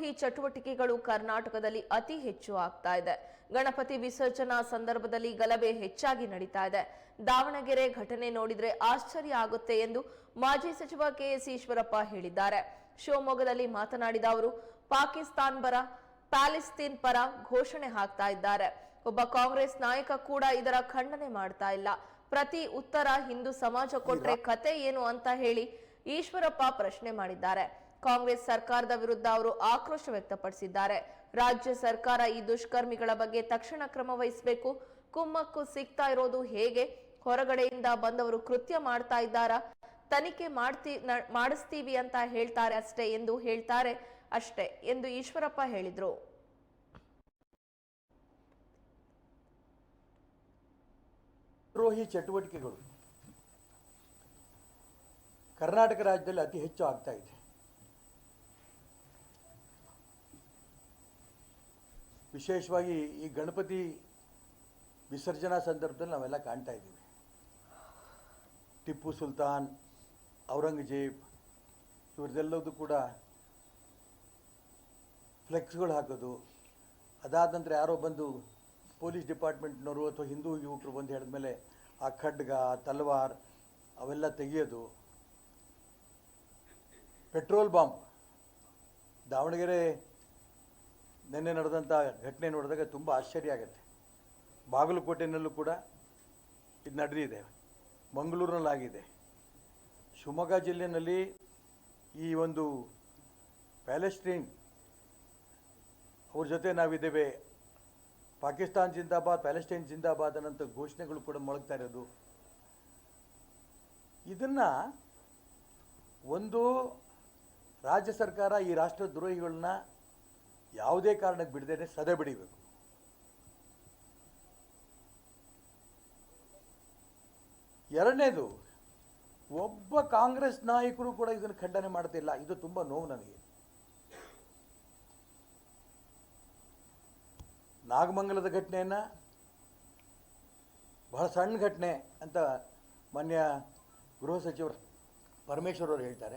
ರಾಷ್ಟ್ರದ್ರೋಹಿ ಚಟುವಟಿಕೆಗಳು ಕರ್ನಾಟಕದಲ್ಲಿ ಅತಿ ಹೆಚ್ಚು ಆಗ್ತಾ ಇದೆ. ಗಣಪತಿ ವಿಸರ್ಜನಾ ಸಂದರ್ಭದಲ್ಲಿ ಗಲಭೆ ಹೆಚ್ಚಾಗಿ ನಡೀತಾ ಇದೆ. ದಾವಣಗೆರೆ ಘಟನೆ ನೋಡಿದ್ರೆ ಆಶ್ಚರ್ಯ ಆಗುತ್ತೆ ಎಂದು ಮಾಜಿ ಸಚಿವ ಕೆಎಸ್ ಈಶ್ವರಪ್ಪ ಹೇಳಿದ್ದಾರೆ. ಶಿವಮೊಗ್ಗದಲ್ಲಿ ಮಾತನಾಡಿದ ಅವರು ಪಾಕಿಸ್ತಾನ್ ಪರ ಪ್ಯಾಲೆಸ್ತೀನ್ ಪರ ಘೋಷಣೆ ಹಾಕ್ತಾ ಇದ್ದಾರೆ. ಒಬ್ಬ ಕಾಂಗ್ರೆಸ್ ನಾಯಕ ಕೂಡ ಇದರ ಖಂಡನೆ ಮಾಡ್ತಾ ಇಲ್ಲ. ಪ್ರತಿ ಉತ್ತರ ಹಿಂದೂ ಸಮಾಜ ಕೊಟ್ರೆ ಕತೆ ಏನು ಅಂತ ಹೇಳಿ ಈಶ್ವರಪ್ಪ ಪ್ರಶ್ನೆ ಮಾಡಿದ್ದಾರೆ. ಕಾಂಗ್ರೆಸ್ ಸರ್ಕಾರದ ವಿರುದ್ಧ ಅವರು ಆಕ್ರೋಶ ವ್ಯಕ್ತಪಡಿಸಿದ್ದಾರೆ. ರಾಜ್ಯ ಸರ್ಕಾರ ಈ ದುಷ್ಕರ್ಮಿಗಳ ಬಗ್ಗೆ ತಕ್ಷಣ ಕ್ರಮ ವಹಿಸಬೇಕು. ಕುಮ್ಮಕ್ಕು ಸಿಗ್ತಾ ಇರೋದು ಹೇಗೆ? ಹೊರಗಡೆಯಿಂದ ಬಂದವರು ಕೃತ್ಯ ಮಾಡ್ತಾ ಇದ್ದಾರಾ? ತನಿಖೆ ಮಾಡ್ತಿ ಮಾಡಿಸ್ತೀವಿ ಅಂತ ಹೇಳ್ತಾರೆ ಅಷ್ಟೇ ಎಂದು ಹೇಳ್ತಾರೆ ಅಷ್ಟೇ ಎಂದು ಈಶ್ವರಪ್ಪ ಹೇಳಿದ್ರು. ದ್ರೋಹಿ ಚಟುವಟಿಕೆಗಳು ಕರ್ನಾಟಕ ರಾಜ್ಯದಲ್ಲಿ ಅತಿ ಹೆಚ್ಚು ಆಗ್ತಾ ಇದೆ. ವಿಶೇಷವಾಗಿ ಈ ಗಣಪತಿ ವಿಸರ್ಜನಾ ಸಂದರ್ಭದಲ್ಲಿ ನಾವೆಲ್ಲ ಕಾಣ್ತಾ ಇದ್ದೀವಿ. ಟಿಪ್ಪು ಸುಲ್ತಾನ್, ಔರಂಗಜೇಬ್ ಇವ್ರದ್ದೆಲ್ಲದೂ ಕೂಡ ಫ್ಲೆಕ್ಸ್ಗಳು ಹಾಕೋದು. ಅದಾದ ನಂತರ ಯಾರೋ ಬಂದು ಪೊಲೀಸ್ ಡಿಪಾರ್ಟ್ಮೆಂಟ್ನವರು ಅಥವಾ ಹಿಂದೂ ಯುವಕರು ಬಂದು ಹೇಳಿದ್ಮೇಲೆ ಆ ಖಡ್ಗ ತಲ್ವಾರ್ ಅವೆಲ್ಲ ತೆಗೆಯೋದು. ಪೆಟ್ರೋಲ್ ಬಾಂಬ್, ದಾವಣಗೆರೆ ನಿನ್ನೆ ನಡೆದಂಥ ಘಟನೆ ನೋಡಿದಾಗ ತುಂಬ ಆಶ್ಚರ್ಯ ಆಗುತ್ತೆ. ಬಾಗಲಕೋಟೆನಲ್ಲೂ ಕೂಡ ಇದು ನಡೆದಿದೆ. ಮಂಗಳೂರಿನಲ್ಲಾಗಿದೆ. ಶಿವಮೊಗ್ಗ ಜಿಲ್ಲೆಯಲ್ಲಿ ಈ ಒಂದು ಪ್ಯಾಲೆಸ್ಟೀನ್ ಅವ್ರ ಜೊತೆ ನಾವಿದ್ದೇವೆ. ಪಾಕಿಸ್ತಾನ್ ಜಿಂದಾಬಾದ್, ಪ್ಯಾಲೆಸ್ಟೈನ್ ಜಿಂದಾಬಾದ್ ಅನ್ನೋಂಥ ಘೋಷಣೆಗಳು ಕೂಡ ಮೊಳಗ್ತಾ ಇರೋದು. ಇದನ್ನು ಒಂದು ರಾಜ್ಯ ಸರ್ಕಾರ ಈ ರಾಷ್ಟ್ರದ್ರೋಹಿಗಳನ್ನ ಯಾವುದೇ ಕಾರಣಕ್ಕೆ ಬಿಡದೇನೆ ಸದೆ ಬಿಡಿಬೇಕು. ಎರಡನೇದು, ಒಬ್ಬ ಕಾಂಗ್ರೆಸ್ ನಾಯಕರು ಕೂಡ ಇದನ್ನು ಖಂಡನೆ ಮಾಡ್ತಿಲ್ಲ. ಇದು ತುಂಬ ನೋವು ನನಗೆ. ನಾಗಮಂಗಲದ ಘಟನೆಯನ್ನು, ಬಹಳ ಸಣ್ಣ ಘಟನೆ ಅಂತ ಮಾನ್ಯ ಗೃಹ ಸಚಿವರು ಪರಮೇಶ್ವರ್ ಅವರು ಹೇಳ್ತಾರೆ.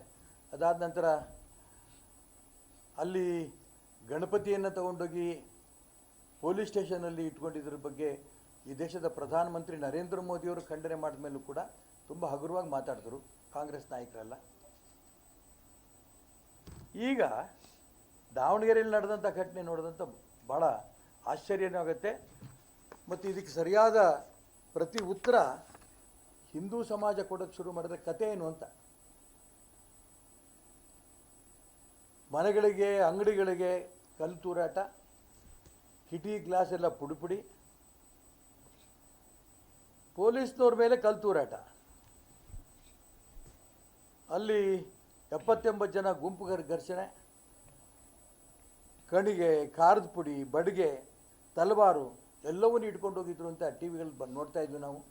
ಅದಾದ ನಂತರ ಅಲ್ಲಿ ಗಣಪತಿಯನ್ನು ತಗೊಂಡೋಗಿ ಪೊಲೀಸ್ ಸ್ಟೇಷನಲ್ಲಿ ಇಟ್ಕೊಂಡಿದ್ರ ಬಗ್ಗೆ ಈ ದೇಶದ ಪ್ರಧಾನಮಂತ್ರಿ ನರೇಂದ್ರ ಮೋದಿಯವರು ಖಂಡನೆ ಮಾಡಿದ ಮೇಲೂ ಕೂಡ ತುಂಬ ಹಗುರವಾಗಿ ಮಾತಾಡಿದ್ರು ಕಾಂಗ್ರೆಸ್ ನಾಯಕರೆಲ್ಲ. ಈಗ ದಾವಣಗೆರೆಯಲ್ಲಿ ನಡೆದಂಥ ಘಟನೆ ನೋಡಿದಂಥ ಭಾಳ ಆಶ್ಚರ್ಯನೂ ಆಗುತ್ತೆ ಮತ್ತು ಇದಕ್ಕೆ ಸರಿಯಾದ ಪ್ರತಿ ಉತ್ತರ ಹಿಂದೂ ಸಮಾಜ ಕೊಡೋಕ್ಕೆ ಶುರು ಮಾಡಿದ್ರೆ ಕತೆ ಏನು ಅಂತ. ಮನೆಗಳಿಗೆ, ಅಂಗಡಿಗಳಿಗೆ ಕಲ್ಲು ತೂರಾಟ ಕಿಟಿ ಗ್ಲಾಸ್ ಎಲ್ಲ ಪುಡಿಪುಡಿ. ಪುಡಿ ಪೊಲೀಸ್ನವ್ರ ಮೇಲೆ ಕಲ್ಲು ತೂರಾಟ. ಅಲ್ಲಿ ಎಪ್ಪತ್ತೆಂಬತ್ತು ಜನ ಗುಂಪು ಘರ್- ಘರ್ಷಣೆ. ಕಣಿಗೆ ಖಾರದ ಪುಡಿ, ಬಡಿಗೆ, ತಲವಾರು ಎಲ್ಲವನ್ನು ಇಟ್ಕೊಂಡು ಹೋಗಿದ್ರು ಅಂತ ಟಿ ವಿಗಳಲ್ಲಿ ಬಂದು ನೋಡ್ತಾ ಇದ್ವಿ ನಾವು.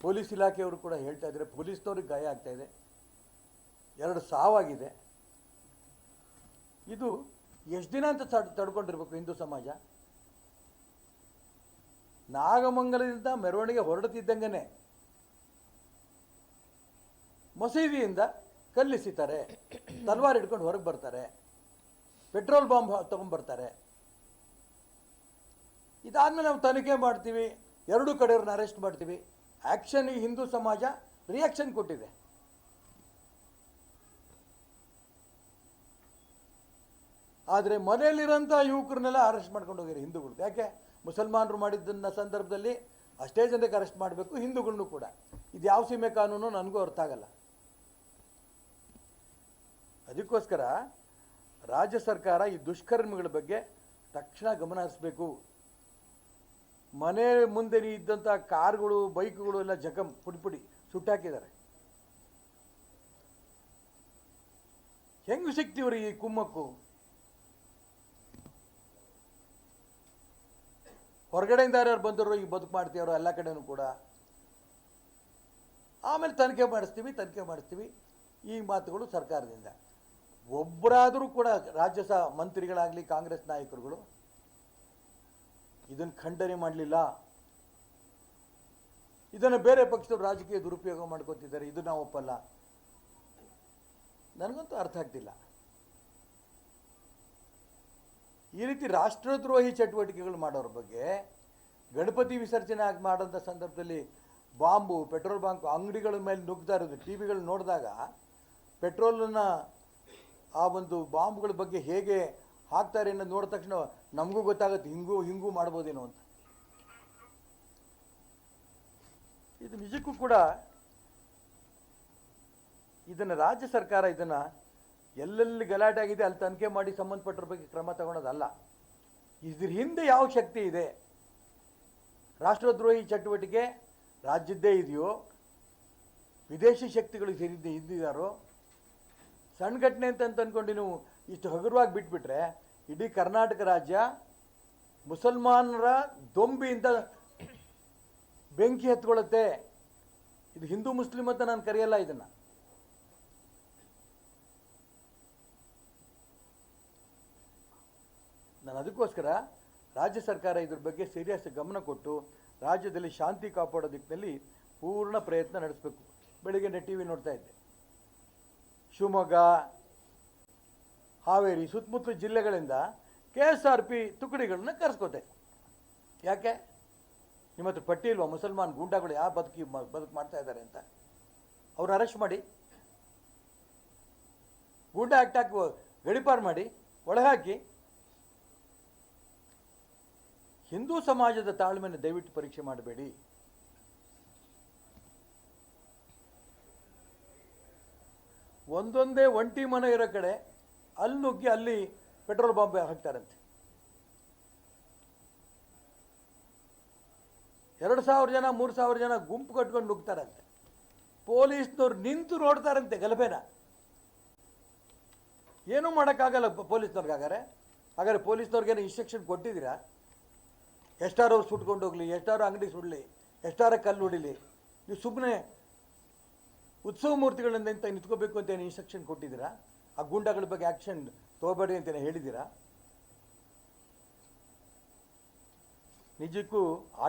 ಪೊಲೀಸ್ ಇಲಾಖೆಯವರು ಕೂಡ ಹೇಳ್ತಾ ಇದ್ದಾರೆ. ಪೊಲೀಸ್ನವ್ರಿಗೆ ಗಾಯ ಆಗ್ತಾಯಿದೆ ಎರಡು ಸಾವಾಗಿದೆ. ಇದು ಎಷ್ಟು ದಿನ ಅಂತ ತಡ್, ತಡ್ಕೊಂಡಿರ್ಬೇಕು ಹಿಂದೂ ಸಮಾಜ? ನಾಗಮಂಗಲದಿಂದ ಮೆರವಣಿಗೆ ಹೊರಡುತ್ತಿದ್ದಂಗೆ ಮಸೀದಿಯಿಂದ ಕಲ್ಲಿಸಿತಾರೆ, ತಲ್ವಾರ್ ಹಿಡ್ಕೊಂಡು ಹೊರಗೆ ಬರ್ತಾರೆ, ಪೆಟ್ರೋಲ್ ಬಾಂಬ್ ತೊಗೊಂಡ್ಬರ್ತಾರೆ ಇದಾದ್ಮೇಲೆ ನಾವು ತನಿಖೆ ಮಾಡ್ತೀವಿ, ಎರಡು ಕಡೆಯವ್ರನ್ನ ಅರೆಸ್ಟ್ ಮಾಡ್ತೀವಿ. ಆ್ಯಕ್ಷನ್ ಈ ಹಿಂದೂ ಸಮಾಜ ರಿಯಾಕ್ಷನ್ ಕೊಟ್ಟಿದೆ. ಆದರೆ ಮನೆಯಲ್ಲಿರೋಂಥ ಯುವಕರನ್ನೆಲ್ಲ ಅರೆಸ್ಟ್ ಮಾಡ್ಕೊಂಡು ಹೋಗಿರಿ ಹಿಂದೂಗಳು. ಯಾಕೆ? ಮುಸಲ್ಮಾನರು ಮಾಡಿದ್ದನ್ನ ಸಂದರ್ಭದಲ್ಲಿ ಅಷ್ಟೇ ಜನಕ್ಕೆ ಅರೆಸ್ಟ್ ಮಾಡಬೇಕು ಹಿಂದೂಗಳನ್ನು ಕೂಡ. ಇದು ಯಾವ ಸೀಮೆ ಕಾನೂನು ನನಗೂ ಅರ್ಥ ಆಗಲ್ಲ. ಅದಕ್ಕೋಸ್ಕರ ರಾಜ್ಯ ಸರ್ಕಾರ ಈ ದುಷ್ಕರ್ಮಿಗಳ ಬಗ್ಗೆ ತಕ್ಷಣ ಗಮನ ಹರಿಸಬೇಕು. ಮನೆ ಮುಂದೆ ಇದ್ದಂಥ ಕಾರ್ಗಳು, ಬೈಕ್ಗಳು ಎಲ್ಲ ಜಖಂ, ಪುಡಿ ಪುಡಿ ಸುಟ್ಟಾಕಿದ್ದಾರೆ ಹೆಂಗೆ ಸಿಕ್ತಿವ್ರಿ ಈ ಕುಮ್ಮಕ್ಕು? ಹೊರಗಡೆಯಿಂದ ಯಾರ್ಯಾರು ಬಂದರು, ಈಗ ಬದುಕು ಮಾಡ್ತೀವ್ರು ಎಲ್ಲ ಕಡೆನೂ ಕೂಡ ಆಮೇಲೆ ತನಿಖೆ ಮಾಡಿಸ್ತೀವಿ ತನಿಖೆ ಮಾಡಿಸ್ತೀವಿ. ಈ ಮಾತುಗಳು ಸರ್ಕಾರದಿಂದ. ಒಬ್ಬರಾದರೂ ಕೂಡ ರಾಜ್ಯ ಸ, ಮಂತ್ರಿಗಳಾಗಲಿ, ಕಾಂಗ್ರೆಸ್ ನಾಯಕರುಗಳು ಇದನ್ನು ಖಂಡನೆ ಮಾಡಲಿಲ್ಲ. ಇದನ್ನು ಬೇರೆ ಪಕ್ಷದವರು ರಾಜಕೀಯ ದುರುಪಯೋಗ ಮಾಡ್ಕೋತಿದ್ದಾರೆ ಇದು ನಾವು ಒಪ್ಪಲ್ಲ ನನಗಂತೂ ಅರ್ಥ ಆಗ್ತಿಲ್ಲ. ಈ ರೀತಿ ರಾಷ್ಟ್ರದ್ರೋಹಿ ಚಟುವಟಿಕೆಗಳು ಮಾಡೋರ ಬಗ್ಗೆ ಗಣಪತಿ ವಿಸರ್ಜನೆ ಆಗಿ ಮಾಡೋಂಥ ಸಂದರ್ಭದಲ್ಲಿ ಬಾಂಬು, ಪೆಟ್ರೋಲ್ ಬಾಂಬ್ ಅಂಗಡಿಗಳ ಮೇಲೆ ನುಗ್ತಾ ಇರೋದು ಟಿ ವಿಗಳು ನೋಡಿದಾಗ ಪೆಟ್ರೋಲನ್ನು ಆ ಒಂದು ಬಾಂಬ್ಗಳ ಬಗ್ಗೆ ಹೇಗೆ ಹಾಕ್ತಾರೆ ಅನ್ನೋದು ನೋಡಿದ ತಕ್ಷಣ ನಮಗೂ ಗೊತ್ತಾಗುತ್ತೆ, ಹಿಂಗೂ ಹಿಂಗೂ ಮಾಡ್ಬೋದೇನೋ ಅಂತ. ಇದು ನಿಜಕ್ಕೂ ಕೂಡ ಇದನ್ನು ರಾಜ್ಯ ಸರ್ಕಾರ ಇದನ್ನು ಎಲ್ಲೆಲ್ಲಿ ಗಲಾಟೆ ಆಗಿದೆ ಅಲ್ಲಿ ತನಿಖೆ ಮಾಡಿ ಸಂಬಂಧಪಟ್ಟರ ಬಗ್ಗೆ ಕ್ರಮ ತಗೊಳೋದಲ್ಲ. ಇದ್ರ ಹಿಂದೆ ಯಾವ ಶಕ್ತಿ ಇದೆ? ರಾಷ್ಟ್ರದ್ರೋಹಿ ಚಟುವಟಿಕೆ ರಾಜ್ಯದ್ದೇ ಇದೆಯೋ? ವಿದೇಶಿ ಶಕ್ತಿಗಳು ಸೇರಿದ್ದೆ ಇದ್ದಿದ್ದಾರೋ ಸಣ್ಣ ಘಟನೆ ಅಂತ ಅಂದ್ಕೊಂಡು ನೀವು ಇಷ್ಟು ಹಗುರವಾಗಿ ಬಿಟ್ಬಿಟ್ರೆ ಇಡೀ ಕರ್ನಾಟಕ ರಾಜ್ಯ ಮುಸಲ್ಮಾನರ ದೊಂಬಿಯಿಂದ ಬೆಂಕಿ ಹತ್ಕೊಳ್ಳುತ್ತೆ ಇದು ಹಿಂದೂ ಮುಸ್ಲಿಂ ಅಂತ ನಾನು ಕರೆಯಲ್ಲ ಇದನ್ನು. ಅದಕ್ಕೋಸ್ಕರ ರಾಜ್ಯ ಸರ್ಕಾರ ಇದ್ರ ಬಗ್ಗೆ ಸೀರಿಯಸ್ ಗಮನ ಕೊಟ್ಟು ರಾಜ್ಯದಲ್ಲಿ ಶಾಂತಿ ಕಾಪಾಡೋ ದಿಕ್ಕಿನಲ್ಲಿ ಪೂರ್ಣ ಪ್ರಯತ್ನ ನಡೆಸಬೇಕು. ಬೆಳಿಗ್ಗೆ ಟಿ ವಿ ನೋಡ್ತಾ ಇದ್ದೆ. ಶಿವಮೊಗ್ಗ, ಹಾವೇರಿ ಸುತ್ತಮುತ್ತಲ ಜಿಲ್ಲೆಗಳಿಂದ ಕೆ ಎಸ್ ಆರ್ ಪಿ ತುಕಡಿಗಳನ್ನ ಕರೆಸ್ಕೋತೆ. ಯಾಕೆ? ನಿಮ್ಮ ಹತ್ರ ಪಟ್ಟಿ ಇಲ್ವಾ? ಮುಸಲ್ಮಾನ್ ಗೂಂಡಾಗಳು ಯಾವ ಬದುಕಿ ಬದುಕು ಮಾಡ್ತಾ ಇದ್ದಾರೆ ಅಂತ. ಅವ್ರನ್ನ ಅರೆಸ್ಟ್ ಮಾಡಿ. ಗೂಂಡಾ ಆಕ್ಟ್ ಹಾಕಿ ಗಡಿಪಾರು ಮಾಡಿ ಒಳಹಾಕಿ ಹಿಂದೂ ಸಮಾಜದ ತಾಳ್ಮೆಯನ್ನು ದಯವಿಟ್ಟು ಪರೀಕ್ಷೆ ಮಾಡಬೇಡಿ. ಒಂದೊಂದೇ ಒಂಟಿ ಮನೆ ಇರೋ ಕಡೆ ಅಲ್ಲಿ ನುಗ್ಗಿ ಅಲ್ಲಿ ಪೆಟ್ರೋಲ್ ಬಾಂಬ್ ಹಾಕ್ತಾರಂತೆ. ಎರಡು ಸಾವಿರ ಜನ, ಮೂರು ಸಾವಿರ ಜನ ಗುಂಪು ಕಟ್ಕೊಂಡು ನುಗ್ತಾರಂತೆ. ಪೊಲೀಸ್ನವ್ರು ನಿಂತು ನೋಡ್ತಾರಂತೆ ಗಲಭೆನ. ಏನೂ ಮಾಡೋಕ್ಕಾಗಲ್ಲ ಪೊಲೀಸ್ನವ್ರಿಗೆ ಹಾಗಾದ್ರೆ ಹಾಗಾದ್ರೆ ಪೊಲೀಸ್ನವ್ರಿಗೇನು ಇನ್ಸ್ಟ್ರಕ್ಷನ್ ಕೊಟ್ಟಿದ್ದೀರಾ? ಎಷ್ಟಾರು ಅವ್ರು ಸುಟ್ಕೊಂಡು ಹೋಗಲಿ, ಎಷ್ಟಾರು ಅಂಗಡಿ ಸುಡಲಿ, ಎಷ್ಟಾರ ಕಲ್ಲು ಹೊಡಿಲಿ. ನೀವು ಸುಮ್ಮನೆ ಉತ್ಸವ ಮೂರ್ತಿಗಳಿಂದ ಇಂಥ ನಿಂತ್ಕೋಬೇಕು ಅಂತ ಏನು ಇನ್ಸ್ಟ್ರಕ್ಷನ್ ಕೊಟ್ಟಿದ್ದೀರಾ? ಆ ಗುಂಡಗಳ ಬಗ್ಗೆ ಆ್ಯಕ್ಷನ್ ತಗೋಬೇಡಿ ಅಂತ ಹೇಳಿದ್ದೀರಾ? ನಿಜಕ್ಕೂ ಆಡ